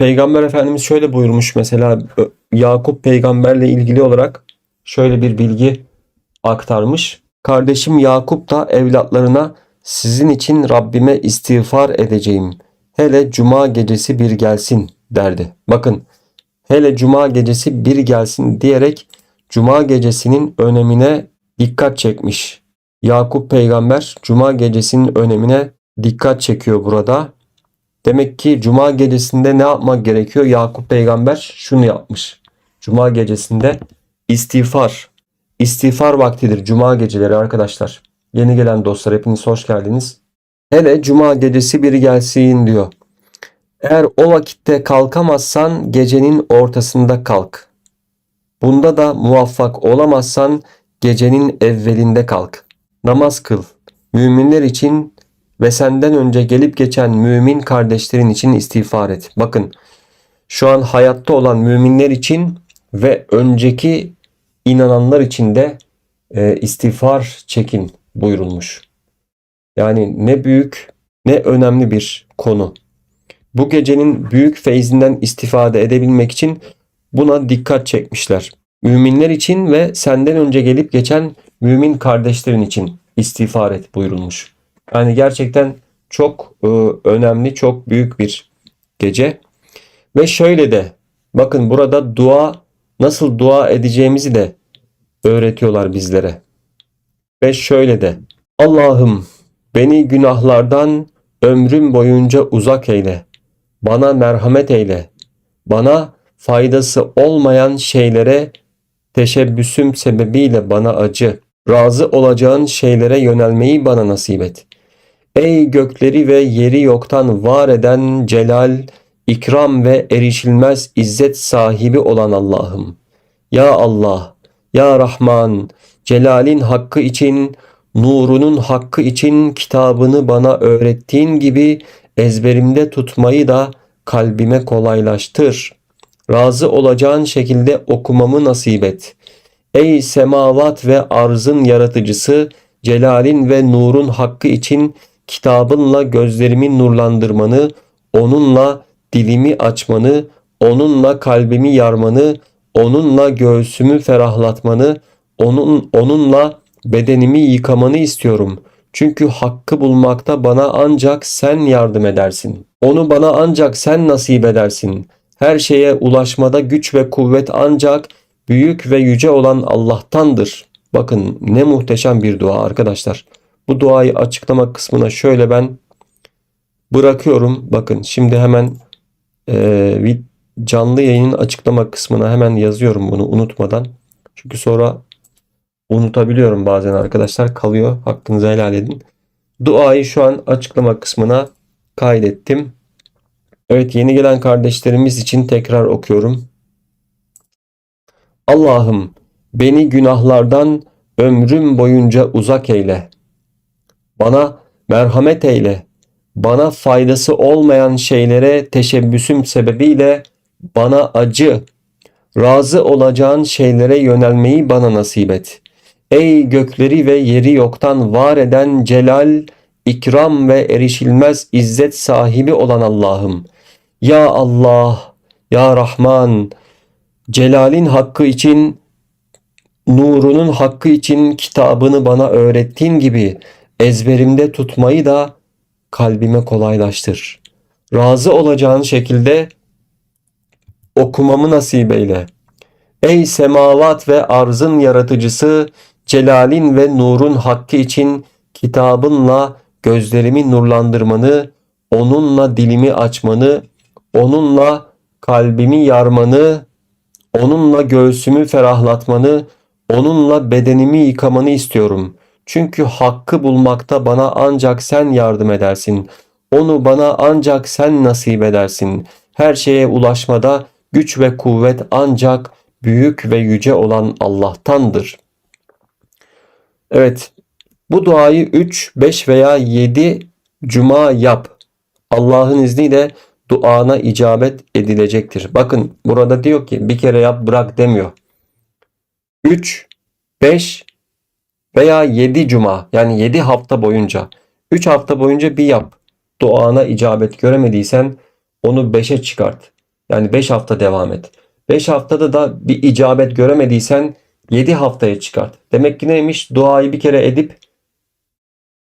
Peygamber Efendimiz şöyle buyurmuş mesela Yakup peygamberle ilgili olarak şöyle bir bilgi aktarmış. Kardeşim Yakup da evlatlarına sizin için Rabbime istiğfar edeceğim. Hele cuma gecesi bir gelsin derdi. Bakın hele cuma gecesi bir gelsin diyerek cuma gecesinin önemine dikkat çekmiş. Yakup peygamber cuma gecesinin önemine dikkat çekiyor burada. Demek ki cuma gecesinde ne yapmak gerekiyor? Yakup peygamber şunu yapmış. Cuma gecesinde istiğfar. İstiğfar vaktidir cuma geceleri arkadaşlar. Yeni gelen dostlar hepiniz hoş geldiniz. Hele cuma gecesi bir gelsin diyor. Eğer o vakitte kalkamazsan gecenin ortasında kalk. Bunda da muvaffak olamazsan gecenin evvelinde kalk. Namaz kıl. Müminler için ve senden önce gelip geçen mümin kardeşlerin için istiğfar et. Bakın şu an hayatta olan müminler için ve önceki inananlar için de e, istiğfar çekin buyurulmuş. Yani ne büyük ne önemli bir konu. Bu gecenin büyük feyzinden istifade edebilmek için buna dikkat çekmişler. Müminler için ve senden önce gelip geçen mümin kardeşlerin için istiğfar et buyurulmuş. Yani gerçekten çok e, önemli, çok büyük bir gece. Ve şöyle de bakın burada dua nasıl dua edeceğimizi de öğretiyorlar bizlere. Ve şöyle de Allah'ım beni günahlardan ömrüm boyunca uzak eyle. Bana merhamet eyle. Bana faydası olmayan şeylere teşebbüsüm sebebiyle bana acı. Razı olacağın şeylere yönelmeyi bana nasip et. Ey gökleri ve yeri yoktan var eden celal, ikram ve erişilmez izzet sahibi olan Allah'ım. Ya Allah, Ya Rahman, celalin hakkı için, nurunun hakkı için kitabını bana öğrettiğin gibi ezberimde tutmayı da kalbime kolaylaştır. Razı olacağın şekilde okumamı nasip et. Ey semavat ve arzın yaratıcısı, celalin ve nurun hakkı için kitabınla gözlerimi nurlandırmanı, onunla dilimi açmanı, onunla kalbimi yarmanı, onunla göğsümü ferahlatmanı, onun onunla bedenimi yıkamanı istiyorum. Çünkü hakkı bulmakta bana ancak sen yardım edersin. Onu bana ancak sen nasip edersin. Her şeye ulaşmada güç ve kuvvet ancak büyük ve yüce olan Allah'tandır. Bakın ne muhteşem bir dua arkadaşlar. Bu duayı açıklama kısmına şöyle ben bırakıyorum. Bakın şimdi hemen e, canlı yayının açıklama kısmına hemen yazıyorum bunu unutmadan. Çünkü sonra unutabiliyorum bazen arkadaşlar kalıyor. Hakkınızı helal edin. Duayı şu an açıklama kısmına kaydettim. Evet yeni gelen kardeşlerimiz için tekrar okuyorum. Allah'ım beni günahlardan ömrüm boyunca uzak eyle. Bana merhamet eyle. Bana faydası olmayan şeylere teşebbüsüm sebebiyle bana acı. Razı olacağın şeylere yönelmeyi bana nasip et. Ey gökleri ve yeri yoktan var eden celal, ikram ve erişilmez izzet sahibi olan Allah'ım. Ya Allah, Ya Rahman, celalin hakkı için, nurunun hakkı için kitabını bana öğrettiğin gibi ezberimde tutmayı da kalbime kolaylaştır. Razı olacağın şekilde okumamı nasip eyle. Ey semavat ve arzın yaratıcısı, celalin ve nurun hakkı için kitabınla gözlerimi nurlandırmanı, onunla dilimi açmanı, onunla kalbimi yarmanı, onunla göğsümü ferahlatmanı, onunla bedenimi yıkamanı istiyorum. Çünkü hakkı bulmakta bana ancak sen yardım edersin. Onu bana ancak sen nasip edersin. Her şeye ulaşmada güç ve kuvvet ancak büyük ve yüce olan Allah'tandır. Evet, bu duayı 3, 5 veya 7 cuma yap. Allah'ın izniyle duana icabet edilecektir. Bakın burada diyor ki bir kere yap bırak demiyor. 3, 5 veya 7 cuma yani 7 hafta boyunca 3 hafta boyunca bir yap. Duana icabet göremediysen onu 5'e çıkart. Yani 5 hafta devam et. 5 haftada da bir icabet göremediysen 7 haftaya çıkart. Demek ki neymiş? Duayı bir kere edip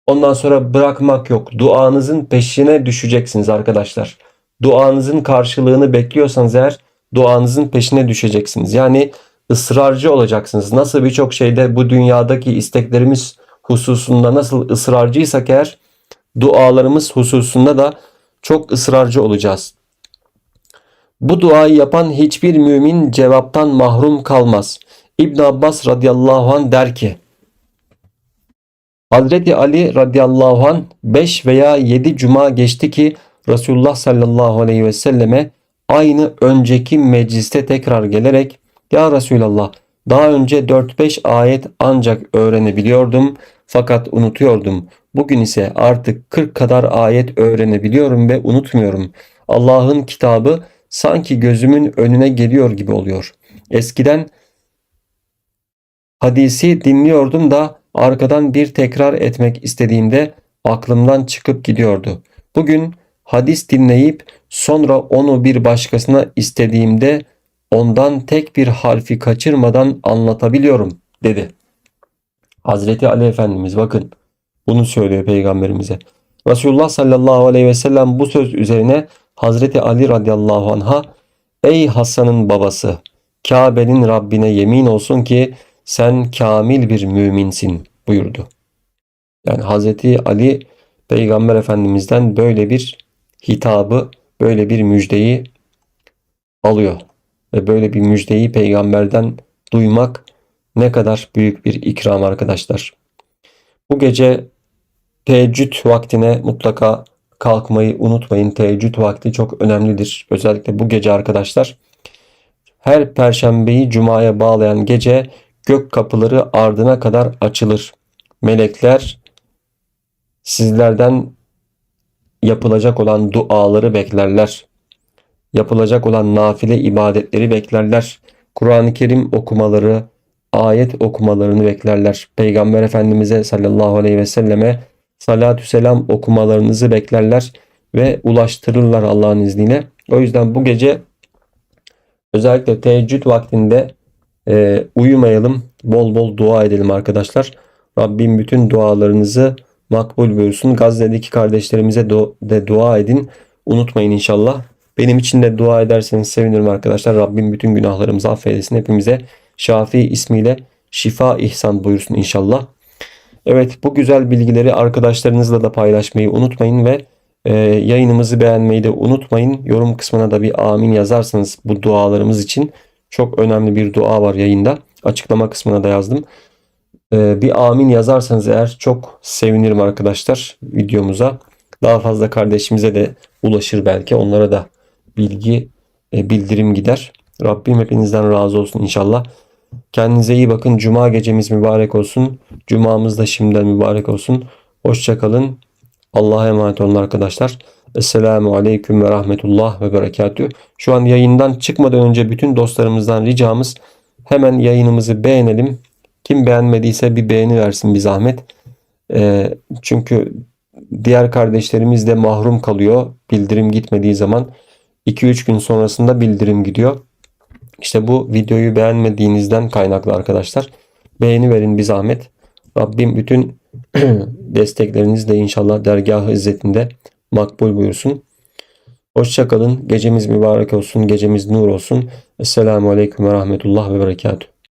ondan sonra bırakmak yok. Duanızın peşine düşeceksiniz arkadaşlar. Duanızın karşılığını bekliyorsanız eğer duanızın peşine düşeceksiniz. Yani ısrarcı olacaksınız. Nasıl birçok şeyde bu dünyadaki isteklerimiz hususunda nasıl ısrarcıysak eğer dualarımız hususunda da çok ısrarcı olacağız. Bu duayı yapan hiçbir mümin cevaptan mahrum kalmaz. İbn Abbas radıyallahu an der ki Hazreti Ali radıyallahu an 5 veya 7 cuma geçti ki Resulullah sallallahu aleyhi ve selleme aynı önceki mecliste tekrar gelerek Ya Resulallah daha önce 4-5 ayet ancak öğrenebiliyordum fakat unutuyordum. Bugün ise artık 40 kadar ayet öğrenebiliyorum ve unutmuyorum. Allah'ın kitabı sanki gözümün önüne geliyor gibi oluyor. Eskiden hadisi dinliyordum da arkadan bir tekrar etmek istediğimde aklımdan çıkıp gidiyordu. Bugün hadis dinleyip sonra onu bir başkasına istediğimde ondan tek bir harfi kaçırmadan anlatabiliyorum dedi. Hazreti Ali Efendimiz bakın bunu söylüyor peygamberimize. Resulullah sallallahu aleyhi ve sellem bu söz üzerine Hazreti Ali radıyallahu anh'a Ey Hasan'ın babası Kabe'nin Rabbine yemin olsun ki sen kamil bir müminsin buyurdu. Yani Hazreti Ali Peygamber Efendimiz'den böyle bir hitabı, böyle bir müjdeyi alıyor. Ve böyle bir müjdeyi peygamberden duymak ne kadar büyük bir ikram arkadaşlar. Bu gece teheccüd vaktine mutlaka kalkmayı unutmayın. Teheccüd vakti çok önemlidir. Özellikle bu gece arkadaşlar. Her perşembeyi cumaya bağlayan gece gök kapıları ardına kadar açılır. Melekler sizlerden yapılacak olan duaları beklerler. Yapılacak olan nafile ibadetleri beklerler. Kur'an-ı Kerim okumaları, ayet okumalarını beklerler. Peygamber Efendimiz'e sallallahu aleyhi ve selleme salatü selam okumalarınızı beklerler ve ulaştırırlar Allah'ın izniyle. O yüzden bu gece özellikle teheccüd vaktinde e, uyumayalım. Bol bol dua edelim arkadaşlar. Rabbim bütün dualarınızı makbul buyursun. Gazze'deki kardeşlerimize de dua edin. Unutmayın inşallah. Benim için de dua ederseniz sevinirim arkadaşlar. Rabbim bütün günahlarımızı affeylesin. Hepimize Şafi ismiyle şifa ihsan buyursun inşallah. Evet bu güzel bilgileri arkadaşlarınızla da paylaşmayı unutmayın ve e, yayınımızı beğenmeyi de unutmayın. Yorum kısmına da bir amin yazarsanız bu dualarımız için çok önemli bir dua var yayında. Açıklama kısmına da yazdım. E, bir amin yazarsanız eğer çok sevinirim arkadaşlar videomuza. Daha fazla kardeşimize de ulaşır belki. Onlara da bilgi, e, bildirim gider. Rabbim hepinizden razı olsun inşallah. Kendinize iyi bakın. Cuma gecemiz mübarek olsun. Cumamız da şimdiden mübarek olsun. Hoşçakalın. Allah'a emanet olun arkadaşlar. Esselamu Aleyküm ve Rahmetullah ve Berekatü. Şu an yayından çıkmadan önce bütün dostlarımızdan ricamız hemen yayınımızı beğenelim. Kim beğenmediyse bir beğeni versin bir zahmet. E, çünkü diğer kardeşlerimiz de mahrum kalıyor. Bildirim gitmediği zaman 2-3 gün sonrasında bildirim gidiyor. İşte bu videoyu beğenmediğinizden kaynaklı arkadaşlar. Beğeni verin bir zahmet. Rabbim bütün desteklerinizle inşallah dergah izzetinde makbul buyursun. Hoşçakalın. Gecemiz mübarek olsun. Gecemiz nur olsun. Esselamu Aleyküm ve Rahmetullah ve Berekatuhu.